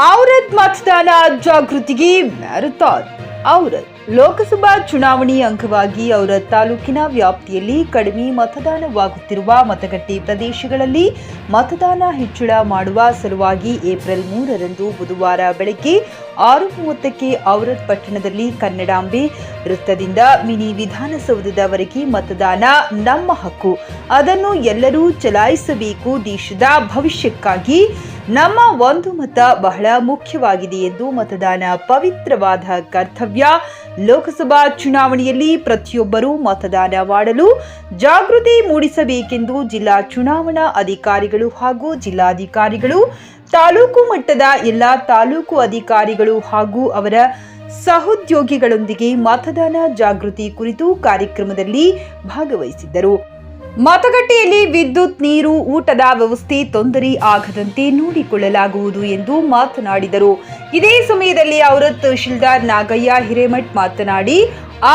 ಔರದ್ ಮತದಾನ ಜಾಗೃತಿಗೆ ಮ್ಯಾರಥಾನ್. ಔರದ್. ಲೋಕಸಭಾ ಚುನಾವಣೆ ಅಂಗವಾಗಿ ಅವರ ತಾಲೂಕಿನ ವ್ಯಾಪ್ತಿಯಲ್ಲಿ ಕಡಿಮೆ ಮತದಾನವಾಗುತ್ತಿರುವ ಮತಗಟ್ಟೆ ಪ್ರದೇಶಗಳಲ್ಲಿ ಮತದಾನ ಹೆಚ್ಚಳ ಮಾಡುವ ಸಲುವಾಗಿ ಏಪ್ರಿಲ್ ಮೂರರಂದು ಬುಧವಾರ ಬೆಳಗ್ಗೆ ಆರು ಮೂವತ್ತಕ್ಕೆ ಔರತ್ ಪಟ್ಟಣದಲ್ಲಿ ಕನ್ನಡಾಂಬೆ ವೃತ್ತದಿಂದ ಮಿನಿ ವಿಧಾನಸೌಧದವರೆಗೆ ಮತದಾನ ನಮ್ಮ ಹಕ್ಕು. ಅದನ್ನು ಎಲ್ಲರೂ ಚಲಾಯಿಸಬೇಕು ದೇಶದ ಭವಿಷ್ಯಕ್ಕಾಗಿ. ನಮ್ಮ ಒಂದು ಮತ ಬಹಳ ಮುಖ್ಯವಾಗಿದೆ ಎಂದು ಮತದಾನ ಪವಿತ್ರವಾದ ಕರ್ತವ್ಯ ಲೋಕಸಭಾ ಚುನಾವಣೆಯಲ್ಲಿ ಪ್ರತಿಯೊಬ್ಬರೂ ಮತದಾನ ಮಾಡಲು ಜಾಗೃತಿ ಮೂಡಿಸಬೇಕೆಂದು ಜಿಲ್ಲಾ ಚುನಾವಣಾ ಅಧಿಕಾರಿಗಳು ಹಾಗೂ ಜಿಲ್ಲಾಧಿಕಾರಿಗಳು, ತಾಲೂಕು ಮಟ್ಟದ ಎಲ್ಲ ತಾಲೂಕು ಅಧಿಕಾರಿಗಳು ಹಾಗೂ ಅವರ ಸಹೋದ್ಯೋಗಿಗಳೊಂದಿಗೆ ಮತದಾನ ಜಾಗೃತಿ ಕುರಿತು ಕಾರ್ಯಕ್ರಮದಲ್ಲಿ ಭಾಗವಹಿಸಿದ್ದರು. ಮತಗಟ್ಟೆಯಲ್ಲಿ ವಿದ್ಯುತ್, ನೀರು, ಊಟದ ವ್ಯವಸ್ಥೆ ತೊಂದರೆ ಆಗದಂತೆ ನೋಡಿಕೊಳ್ಳಲಾಗುವುದು ಎಂದು ಮಾತನಾಡಿದರು. ಇದೇ ಸಮಯದಲ್ಲಿ ಔರತ್ ತಹಶೀಲ್ದಾರ್ ನಾಗಯ್ಯ ಹಿರೇಮಠ್ ಮಾತನಾಡಿ,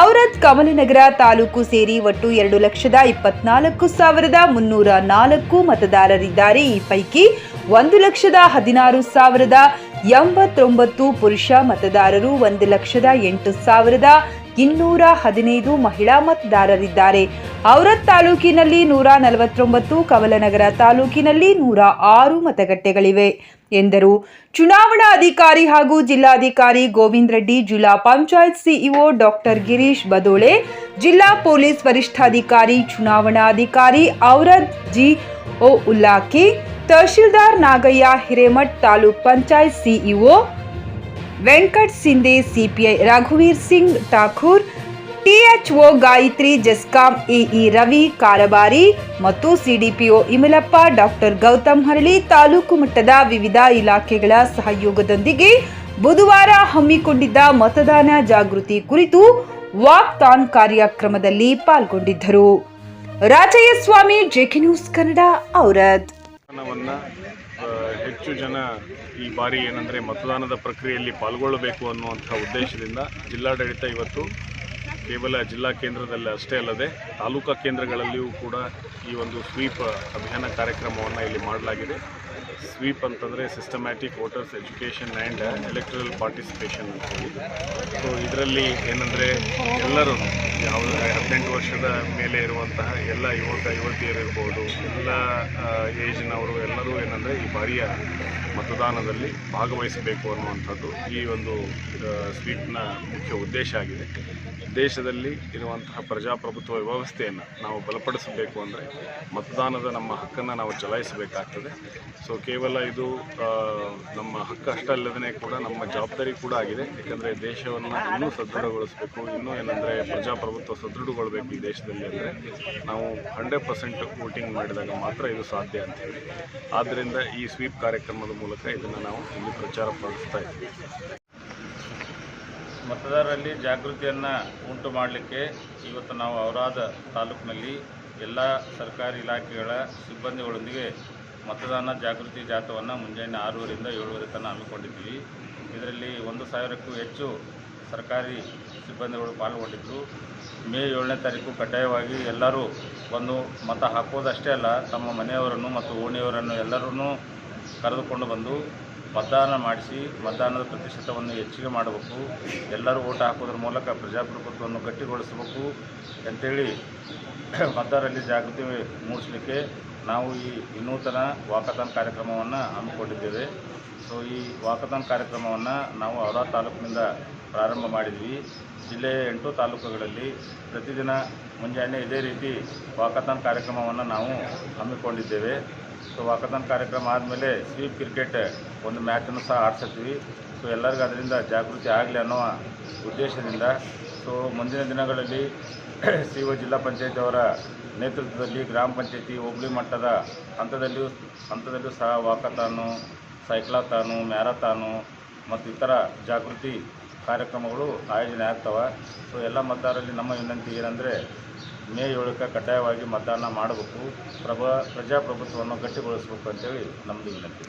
ಔರತ್ ಕಮಲನಗರ ತಾಲೂಕು ಸೇರಿ ಒಟ್ಟು ಎರಡು ಲಕ್ಷದ ಇಪ್ಪತ್ನಾಲ್ಕು ಸಾವಿರದ ಮುನ್ನೂರ ನಾಲ್ಕು ಮತದಾರರಿದ್ದಾರೆ. ಈ ಪೈಕಿ ಒಂದು ಲಕ್ಷದ ಹದಿನಾರು ಸಾವಿರದ ಎಂಬತ್ತೊಂಬತ್ತು ಪುರುಷ ಮತದಾರರು, ಒಂದು ಲಕ್ಷದ ಎಂಟು ಸಾವಿರದ ಇನ್ನೂರ ಹದಿನೈದು ಮಹಿಳಾ ಮತದಾರರಿದ್ದಾರೆ. ಔರತ್ ತಾಲೂಕಿನಲ್ಲಿ ನೂರ ನಲವತ್ತೊಂಬತ್ತು, ಕಮಲನಗರ ತಾಲೂಕಿನಲ್ಲಿ ನೂರ ಆರು ಮತಗಟ್ಟೆಗಳಿವೆ, ಎಂದರು. ಚುನಾವಣಾ ಅಧಿಕಾರಿ ಹಾಗೂ ಜಿಲ್ಲಾಧಿಕಾರಿ ಗೋವಿಂದ್ ರೆಡ್ಡಿ, ಜಿಲ್ಲಾ ಪಂಚಾಯತ್ ಸಿಇಒ ಡಾಕ್ಟರ್ ಗಿರೀಶ್ ಬದೋಳೆ, ಜಿಲ್ಲಾ ಪೊಲೀಸ್ ವರಿಷ್ಠಾಧಿಕಾರಿ ಚುನಾವಣಾಧಿಕಾರಿ ಔರದ್ ಜಿ. ಒ ಉಲ್ಲಾಖಿ, ತಹಶೀಲ್ದಾರ್ ನಾಗಯ್ಯ ಹಿರೇಮಠ್ ತಾಲೂಕ್ ಪಂಚಾಯತ್ ಸಿಇಒ ವೆಂಕಟ್ ಸಿಂಧೆ, ಸಿಪಿಐ ರಘುವೀರ್ ಸಿಂಗ್ ಠಾಕೂರ್ ಟಿಎಚ್ಒ ಗಾಯತ್ರಿ ಜಸ್ಕಾಂ, ಇಇ ರವಿ ಕಾರಬಾರಿ ಮತ್ತು ಸಿಡಿಪಿಒ ಇಮಲಪ್ಪ, ಡಾಕ್ಟರ್ ಗೌತಮ್ ಹರಳಿ ತಾಲೂಕು ಮಟ್ಟದ ವಿವಿಧ ಇಲಾಖೆಗಳ ಸಹಯೋಗದೊಂದಿಗೆ ಬುಧವಾರ ಹಮ್ಮಿಕೊಂಡಿದ್ದ ಮತದಾನ ಜಾಗೃತಿ ಕುರಿತು ವಾಕ್ತಾನ್ ಕಾರ್ಯಕ್ರಮದಲ್ಲಿ ಪಾಲ್ಗೊಂಡಿದ್ದರು. ರಾಜಯ್ಯ ಸ್ವಾಮಿ ಜೆಕೆ ನ್ಯೂಸ್ ಕನ್ನಡ ಮತದಾನವನ್ನು ಹೆಚ್ಚು ಜನ ಈ ಬಾರಿ ಏನಂದರೆ ಮತದಾನದ ಪ್ರಕ್ರಿಯೆಯಲ್ಲಿ ಪಾಲ್ಗೊಳ್ಳಬೇಕು ಅನ್ನುವಂಥ ಉದ್ದೇಶದಿಂದ ಜಿಲ್ಲಾಡಳಿತ ಇವತ್ತು ಕೇವಲ ಜಿಲ್ಲಾ ಕೇಂದ್ರದಲ್ಲಿ ಅಷ್ಟೇ ಅಲ್ಲದೆ ತಾಲೂಕಾ ಕೇಂದ್ರಗಳಲ್ಲಿಯೂ ಕೂಡ ಈ ಒಂದು ಸ್ವೀಪ್ ಅಭಿಯಾನ ಕಾರ್ಯಕ್ರಮವನ್ನು ಇಲ್ಲಿ ಮಾಡಲಾಗಿದೆ. ಸ್ವೀಪ್ ಅಂತಂದರೆ systematic voters education and electoral participation ಅಂತ ಹೇಳಿ. ಸೊ ಇದರಲ್ಲಿ ಏನಂದರೆ ಎಲ್ಲರೂ ಯಾವ ಹದಿನೆಂಟು ವರ್ಷದ ಮೇಲೆ ಇರುವಂತಹ ಎಲ್ಲ ಯುವಕ ಯುವತಿಯರಿರ್ಬೋದು ಎಲ್ಲ ಏಜ್ನವರು ಎಲ್ಲರೂ ಏನಂದರೆ ಈ ಬಾರಿಯ ಮತದಾನದಲ್ಲಿ ಭಾಗವಹಿಸಬೇಕು ಅನ್ನುವಂಥದ್ದು ಈ ಒಂದು ಸ್ವೀಪ್ನ ಮುಖ್ಯ ಉದ್ದೇಶ ಆಗಿದೆ. ದೇಶದಲ್ಲಿ ಇರುವಂತಹ ಪ್ರಜಾಪ್ರಭುತ್ವ ವ್ಯವಸ್ಥೆಯನ್ನು ನಾವು ಬಲಪಡಿಸಬೇಕು ಅಂದರೆ ಮತದಾನದ ನಮ್ಮ ಹಕ್ಕನ್ನು ನಾವು ಚಲಾಯಿಸಬೇಕಾಗ್ತದೆ. ಸೊ ಕೇವಲ ಇದು ನಮ್ಮ ಹಕ್ಕು ಅಷ್ಟೇ ಅಲ್ಲದೇ ಕೂಡ ನಮ್ಮ ಜವಾಬ್ದಾರಿ ಕೂಡ ಆಗಿದೆ. ಯಾಕಂದರೆ ದೇಶವನ್ನು ಇನ್ನೂ ಸದೃಢಗೊಳಿಸಬೇಕು, ಇನ್ನೂ ಏನಂದರೆ ಪ್ರಜಾಪ್ರಭುತ್ವ ಸದೃಢಗೊಳ್ಬೇಕು ಈ ದೇಶದಲ್ಲಿ ಅಂದರೆ ನಾವು ಹಂಡ್ರೆಡ್ ಪರ್ಸೆಂಟ್ ವೋಟಿಂಗ್ ಮಾಡಿದಾಗ ಮಾತ್ರ ಇದು ಸಾಧ್ಯ ಅಂತ ಹೇಳಿ. ಆದ್ದರಿಂದ ಈ ಸ್ವೀಪ್ ಕಾರ್ಯಕ್ರಮದ ಮೂಲಕ ಇದನ್ನು ನಾವು ಇಲ್ಲಿ ಪ್ರಚಾರ ಪಡಿಸ್ತಾ ಇದ್ದೀವಿ. ಮತದಾರರಲ್ಲಿ ಜಾಗೃತಿಯನ್ನು ಉಂಟು ಮಾಡಲಿಕ್ಕೆ ಇವತ್ತು ನಾವು ಔರಾದ ತಾಲೂಕಿನಲ್ಲಿ ಎಲ್ಲ ಸರ್ಕಾರಿ ಇಲಾಖೆಗಳ ಸಿಬ್ಬಂದಿಗಳೊಂದಿಗೆ ಮತದಾನ ಜಾಗೃತಿ ಜಾಥವನ್ನು ಮುಂಜಾನೆ ಆರೂವರಿಂದ ಏಳುವರೆ ತನಕ ಹಮ್ಮಿಕೊಂಡಿದ್ದೀವಿ. ಇದರಲ್ಲಿ ಒಂದು ಸಾವಿರಕ್ಕೂ ಹೆಚ್ಚು ಸರ್ಕಾರಿ ಸಿಬ್ಬಂದಿಗಳು ಪಾಲ್ಗೊಂಡಿದ್ದರು ಮೇ ಏಳನೇ ತಾರೀಕು ಕಡ್ಡಾಯವಾಗಿ ಎಲ್ಲರೂ ಬಂದು ಮತ ಹಾಕೋದಷ್ಟೇ ಅಲ್ಲ, ತಮ್ಮ ಮನೆಯವರನ್ನು ಮತ್ತು ಓಣಿಯವರನ್ನು ಎಲ್ಲರನ್ನೂ ಕರೆದುಕೊಂಡು ಬಂದು ಮತದಾನ ಮಾಡಿಸಿ ಮತದಾನದ ಪ್ರತಿಶತವನ್ನು ಹೆಚ್ಚಿಗೆ ಮಾಡಬೇಕು. ಎಲ್ಲರೂ ಓಟ್ ಹಾಕೋದ್ರ ಮೂಲಕ ಪ್ರಜಾಪ್ರಭುತ್ವವನ್ನು ಗಟ್ಟಿಗೊಳಿಸಬೇಕು ಅಂತೇಳಿ ಮತದಾರರಲ್ಲಿ ಜಾಗೃತಿ ಮೂಡಿಸಲಿಕ್ಕೆ ನಾವು ಈ ವಿನೂತನ ವಾಕಥಾನ್ ಕಾರ್ಯಕ್ರಮವನ್ನು ಹಮ್ಮಿಕೊಂಡಿದ್ದೇವೆ. ಸೊ ಈ ವಾಕಥಾನ್ ಕಾರ್ಯಕ್ರಮವನ್ನು ನಾವು ಅವರ ತಾಲೂಕಿನಿಂದ ಪ್ರಾರಂಭ ಮಾಡಿದ್ವಿ. ಜಿಲ್ಲೆಯ ಎಂಟು ತಾಲೂಕುಗಳಲ್ಲಿ ಪ್ರತಿದಿನ ಮುಂಜಾನೆ ಇದೇ ರೀತಿ ವಾಕಥಾನ್ ಕಾರ್ಯಕ್ರಮವನ್ನು ನಾವು ಹಮ್ಮಿಕೊಂಡಿದ್ದೇವೆ. ಸೊ ವಾಕಥಾನ್ ಕಾರ್ಯಕ್ರಮ ಆದಮೇಲೆ ಸ್ವೀಪ್ ಕ್ರಿಕೆಟ್ ಒಂದು ಮ್ಯಾಚನ್ನು ಸಹ ಆಡ್ಸತ್ತೀವಿ ಸೊ ಎಲ್ಲರಿಗೂ ಅದರಿಂದ ಜಾಗೃತಿ ಆಗಲಿ ಅನ್ನೋ ಉದ್ದೇಶದಿಂದ. ಸೊ ಮುಂದಿನ ದಿನಗಳಲ್ಲಿ ಸಿ ಒ ಜಿಲ್ಲಾ ಪಂಚಾಯತ್ ಅವರ ನೇತೃತ್ವದಲ್ಲಿ ಗ್ರಾಮ ಪಂಚಾಯತಿ ಹೋಬಳಿ ಮಟ್ಟದ ಹಂತದಲ್ಲಿಯೂ ಹಂತದಲ್ಲಿಯೂ ಸಹ ವಾಕಥಾನು, ಸೈಕ್ಲಾಥಾನು, ಮ್ಯಾರಥಾನು ಮತ್ತು ಇತರ ಜಾಗೃತಿ ಕಾರ್ಯಕ್ರಮಗಳು ಆಯೋಜನೆ ಆಗ್ತವೆ. ಸೊ ಎಲ್ಲ ಮತದಾರರಲ್ಲಿ ನಮ್ಮ ವಿನಂತಿ ಏನಂದರೆ ಮೇ ಏಳಕ್ಕೆ ಕಡ್ಡಾಯವಾಗಿ ಮತದಾನ ಮಾಡಬೇಕು ಪ್ರಭ ಪ್ರಜಾಪ್ರಭುತ್ವವನ್ನು ಗಟ್ಟಿಗೊಳಿಸಬೇಕು ಅಂತೇಳಿ ನಮ್ದು ವಿನಂತಿ.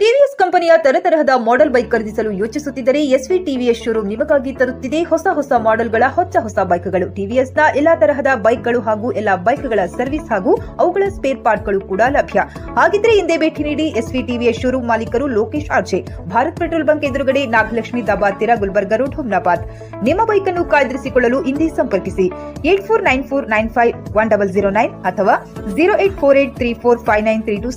ಟಿವಿಎಸ್ ಕಂಪನಿಯ ತರತರಹದ ಮಾಡೆಲ್ ಬೈಕ್ ಖರೀದಿಸಲು ಯೋಚಿಸುತ್ತಿದ್ದರೆ ಎಸ್ವಿ ಟಿವಿಎಸ್ ಶೋರೂಮ್ ನಿಮಗಾಗಿ ತರುತ್ತಿದೆ. ಹೊಸ ಹೊಸ ಮಾಡೆಲ್ಗಳ ಹೊಸ ಹೊಸ ಬೈಕ್ಗಳು ಟಿವಿಎಸ್ನ ಎಲ್ಲಾ ತರಹದ ಬೈಕ್ಗಳು ಹಾಗೂ ಎಲ್ಲಾ ಬೈಕ್ಗಳ ಸರ್ವಿಸ್ ಹಾಗೂ ಅವುಗಳ ಸ್ಪೇರ್ ಪಾರ್ಟ್ಗಳು ಕೂಡ ಲಭ್ಯ. ಹಾಗಿದ್ರೆ ಹಿಂದೆ ಭೇಟಿ ನೀಡಿ ಎಸ್ವಿ ಟಿವಿಎಸ್ ಶೋರೂಮ್ ಮಾಲೀಕರು Lokesh RJ. Bharat petrol bunk ಎದುರುಗಡೆ ನಾಗಲಕ್ಷ್ಮಿ ದಾಬಾ ತೀರ ಗುಲ್ಬರ್ಗ ರೋಡ್ ಹುಮ್ನಾಬಾದ್. ನಿಮ್ಮ ಬೈಕ್ ಅನ್ನು ಕಾಯ್ದಿರಿಸಿಕೊಳ್ಳಲು ಇಂದೇ ಸಂಪರ್ಕಿಸಿ. Eight four nine four nine five one double zero nine ಅಥವಾ zero eight four eight three four five nine three two